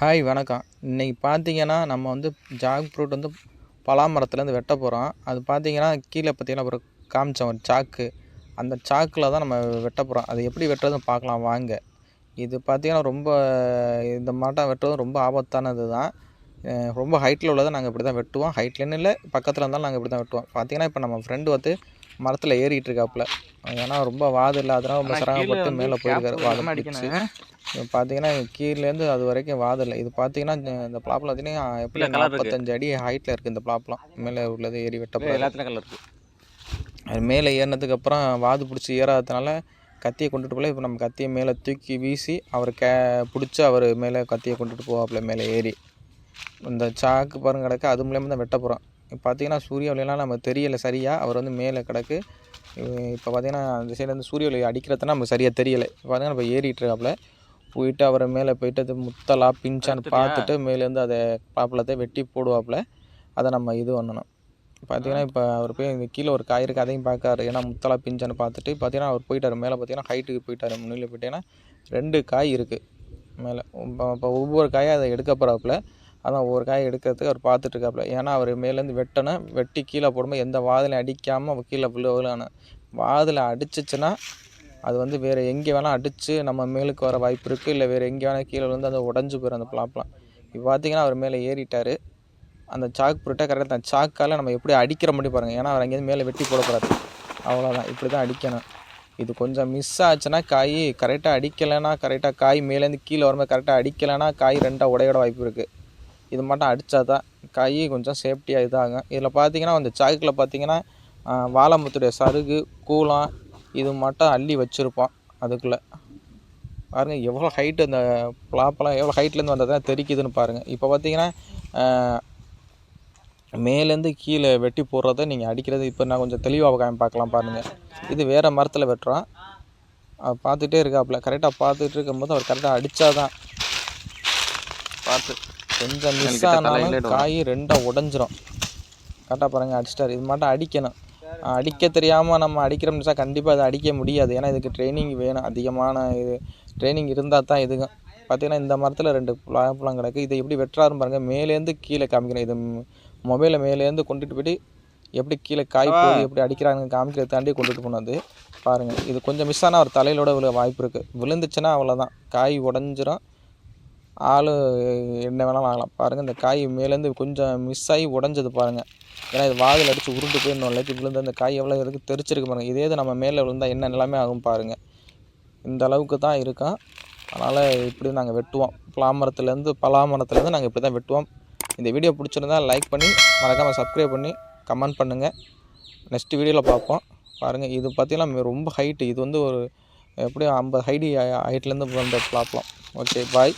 Hi வணக்கம். இன்றைக்கி பார்த்தீங்கன்னா நம்ம வந்து ஜாக் ஃப்ரூட் வந்து பலா மரத்துலேருந்து வெட்ட போகிறோம் அது பார்த்தீங்கன்னா கீழே பார்த்தீங்கன்னா ஒரு காமிச்சோம் ஒரு சாக்கு அந்த சாக்கில் தான் நம்ம வெட்ட போகிறோம் அது எப்படி வெட்டுறதுன்னு பார்க்கலாம் வாங்க. இது பார்த்தீங்கன்னா ரொம்ப இந்த மாட்டம் வெட்டுறதும் ரொம்ப ஆபத்தானது தான். ரொம்ப ஹைட்டில் உள்ளதை நாங்கள் இப்படி தான் வெட்டுவோம். ஹைட்லன்னு இல்லை பக்கத்தில் இருந்தாலும் நாங்கள் இப்படி தான் வெட்டுவோம். பார்த்தீங்கன்னா இப்போ நம்ம ஃப்ரெண்டு வந்து மரத்தில் ஏறிட்டு இருக்காப்புல. ஏன்னா ரொம்ப வாது இல்லாதனால ரொம்ப சிரமப்பட்டு மேலே போயிருக்காரு. வாது பிடிச்சி. இப்போ பார்த்தீங்கன்னா கீழேருந்து அது வரைக்கும் வாது இல்லை இது பார்த்தீங்கன்னா இந்த- பிளாப்லாம் பார்த்தீங்கன்னா எப்படி. நாற்பத்தஞ்சு அடி ஹைட்டில் இருக்குது இந்த பிளாப்லாம். மேலே உள்ளது ஏறி வெட்டப்போ எல்லாத்துலையும் கலர் அது மேலே ஏறினதுக்கு அப்புறம் வாது பிடிச்சி ஏறாததுனால கத்தியை கொண்டுட்டு போகல இப்போ நம்ம கத்தியை மேலே தூக்கி வீசி அவர் கே பிடிச்சி அவர் மேலே கத்தியை கொண்டுட்டு போவாப்புல மேலே ஏறி. இந்த சாக்கு பாருங்க கிடக்கு. அது மூலியமாக தான் வெட்ட போகிறோம் இப்போ பார்த்தீங்கன்னா சூரிய ஒளியெல்லாம் நமக்கு தெரியலை சரியாக அவர் வந்து மேலே கிடக்கு. இப்போ பார்த்தீங்கன்னா அந்த சைடு வந்து சூரிய ஒளி அடிக்கிறதுனா நமக்கு சரியாக தெரியலை. இப்போ பார்த்தீங்கன்னா இப்போ ஏறிட்டு இருக்காப்புல. போயிட்டு அவர் மேலே போயிட்டு அது முத்தலா பிஞ்சான்னு பார்த்துட்டு மேலேருந்து அதை பாப்பலத்தை வெட்டி போடுவாப்புல. அதை நம்ம இது பண்ணணும். பார்த்தீங்கன்னா இப்போ அவர் போய் இங்கே கீழே ஒரு காய் இருக்குது அதையும் பார்க்காரு. ஏன்னா முத்தலா பிஞ்சான்னு பார்த்துட்டு பார்த்தீங்கன்னா அவர் போயிட்டார். மேலே பார்த்தீங்கன்னா ஹைட்டுக்கு போயிட்டார். முன்னில் போயிட்டீங்கன்னா ரெண்டு காய் இருக்குது மேலே. இப்போ ஒவ்வொரு காயை அதை எடுக்க போகிறாப்புல அதான் ஒவ்வொரு காயை எடுக்கிறதுக்கு அவர் பார்த்துட்டு இருக்காப்புல. ஏன்னா அவர் மேலேருந்து வெட்டணும். வெட்டி கீழே போடும்போது எந்த வாதிலையும் அடிக்காமல் கீழே விழு விழணும் வாதில் அடிச்சிச்சுன்னா அது வந்து வேறு எங்கே வேணால் அடித்து நம்ம மேலுக்கு வர வாய்ப்பு இருக்குது இல்லை வேறு எங்கே வேணால் கீழே விழுந்து அந்த உடஞ்சி போயிடும் அந்த பிளாப்லாம் இப்போ பார்த்தீங்கன்னா அவர் மேலே ஏறிட்டார். அந்த சாக் புரட்டா கரெக்டாக அந்த சாக்கால் நம்ம எப்படி அடிக்கிற முடியும் பாருங்கள் ஏன்னா அவர் அங்கேருந்து மேலே வெட்டி போடக்கூடாது அவ்வளோதான் இப்படி தான் அடிக்கணும். இது கொஞ்சம் மிஸ் ஆச்சுன்னா காய் கரெக்டாக அடிக்கலைன்னா கரெக்டாக காய் மேலேருந்து கீழே வரும்போது கரெக்டாக அடிக்கலைன்னா காய் ரெண்டாக உடையோட வாய்ப்பு இருக்குது இது மட்டும் அடித்தா தான் காய் கொஞ்சம் சேஃப்டியாக இதாகும். இதில் பார்த்தீங்கன்னா அந்த சாக்கில் பார்த்தீங்கன்னா வாழைமுத்துடைய சருகு கூலம் இது மட்டும் அள்ளி வச்சுருப்போம் அதுக்குள்ளே. பாருங்கள் எவ்வளோ ஹைட்டு அந்த பிளாப்பெல்லாம் எவ்வளோ ஹைட்லேருந்து வந்தது தான் தெரிக்குதுன்னு பாருங்கள் இப்போ பார்த்தீங்கன்னா மேலேருந்து கீழே வெட்டி போடுறத நீங்கள் அடிக்கிறது இப்போ நான் கொஞ்சம் தெளிவாக காமி பார்க்கலாம் பாருங்கள் இது வேறு மரத்தில் வெட்டுறோம் அவர் பார்த்துட்டே இருக்காப்புல. கரெக்டாக பார்த்துட்டு இருக்கும்போது அவர் கரெக்டாக அடித்தாதான் பார்த்து கொஞ்சம் மிஸ் ஆனாலும் காய் ரெண்டாக உடஞ்சிரும். கரெக்டாக பாருங்கள் அடிச்சிட்டாரு. இது மட்டும் அடிக்கணும். அடிக்க தெரியாமல் நம்ம அடிக்கிறோம்னு கண்டிப்பாக அதை அடிக்க முடியாது. ஏன்னா இதுக்கு ட்ரைனிங் வேணும். அதிகமான இது ட்ரைனிங் இருந்தால் தான் இதுக்கும் பார்த்தீங்கன்னா இந்த மரத்தில் ரெண்டு பழம் கிடக்கு. இதை எப்படி வெட்டுறாருன்னு பாருங்கள் மேலேருந்து கீழே காமிக்கணும் இது மொபைலை மேலேருந்து கொண்டுட்டு போயிட்டு எப்படி கீழே காய் போகுது எப்படி அடிக்கிறாங்கன்னு காமிக்கிறத தாண்டி கொண்டுட்டு போனது பாருங்கள் இது கொஞ்சம் மிஸ் ஆனால் அவர் தலையிலோட விழ வாய்ப்பு இருக்குது விழுந்துச்சுன்னா அவ்வளோதான் காய் உடஞ்சிரும். ஆள் என்ன வேணாலும் ஆகலாம் பாருங்கள் இந்த காய் மேலேருந்து கொஞ்சம் மிஸ் ஆகி உடஞ்சது பாருங்கள் ஏன்னா இது வாதில் அடித்து உருண்டு போய் இன்னொரு லைக்கு விழுந்து அந்த காய் எவ்வளோ இருக்குது தெரிச்சிருக்கு பாருங்கள் இதே இது நம்ம மேலே விழுந்தால் என்ன நிலைமை ஆகும் பாருங்கள் இந்த அளவுக்கு தான் இருக்கும் அதனால் இப்படி நாங்கள் வெட்டுவோம். பலாமரத்துலேருந்து பலாமரத்துலேருந்து நாங்கள் இப்படி தான் வெட்டுவோம். இந்த வீடியோ பிடிச்சிருந்தா லைக் பண்ணி மறக்காமல் சப்ஸ்கிரைப் பண்ணி கமெண்ட் பண்ணுங்கள் நெக்ஸ்ட் வீடியோவில் பார்ப்போம். பாருங்கள் இது பார்த்திங்கன்னா ரொம்ப ஹைட்டு இது வந்து ஒரு எப்படியும் ஐம்பது ஹைடி ஹைட்லேருந்து வந்த பிளாப்லாம் ஓகே பாய்